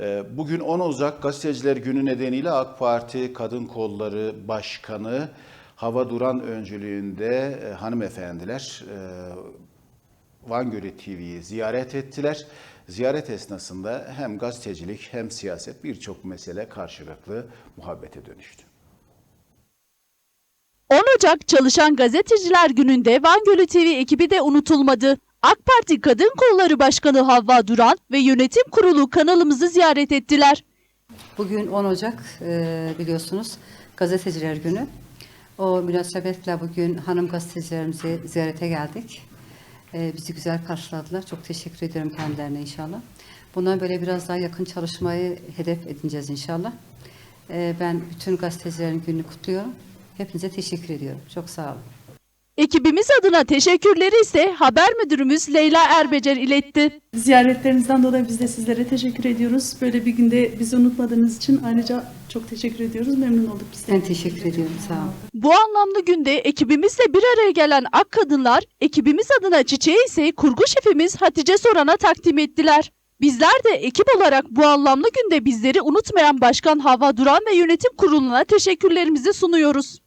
Ee, Bugün 10 Ocak Gazeteciler Günü nedeniyle AK Parti Kadın Kolları Başkanı Hava Duran öncülüğünde e, hanımefendiler e, Van Gölü TV'yi ziyaret ettiler. Ziyaret esnasında hem gazetecilik hem siyaset birçok mesele karşılıklı muhabbete dönüştü. 10 Ocak Çalışan Gazeteciler Günü'nde Van Gölü TV ekibi de unutulmadı. AK Parti Kadın Kolları Başkanı Havva Duran ve Yönetim Kurulu kanalımızı ziyaret ettiler. Bugün 10 Ocak e, biliyorsunuz gazeteciler günü. O münasebetle bugün hanım gazetecilerimizi ziyarete geldik. E, bizi güzel karşıladılar. Çok teşekkür ediyorum kendilerine inşallah. Bundan böyle biraz daha yakın çalışmayı hedef edineceğiz inşallah. E, ben bütün gazetecilerin gününü kutluyorum. Hepinize teşekkür ediyorum. Çok sağ olun. Ekibimiz adına teşekkürleri ise haber müdürümüz Leyla Erbecer iletti. Ziyaretlerinizden dolayı biz de sizlere teşekkür ediyoruz. Böyle bir günde bizi unutmadığınız için ayrıca çok teşekkür ediyoruz. Memnun olduk biz de. Ben teşekkür ediyorum. Sağ olun. Bu anlamlı günde ekibimizle bir araya gelen ak kadınlar, ekibimiz adına çiçeği ise kurgu şefimiz Hatice Soran'a takdim ettiler. Bizler de ekip olarak bu anlamlı günde bizleri unutmayan Başkan Hava Duran ve Yönetim Kurulu'na teşekkürlerimizi sunuyoruz.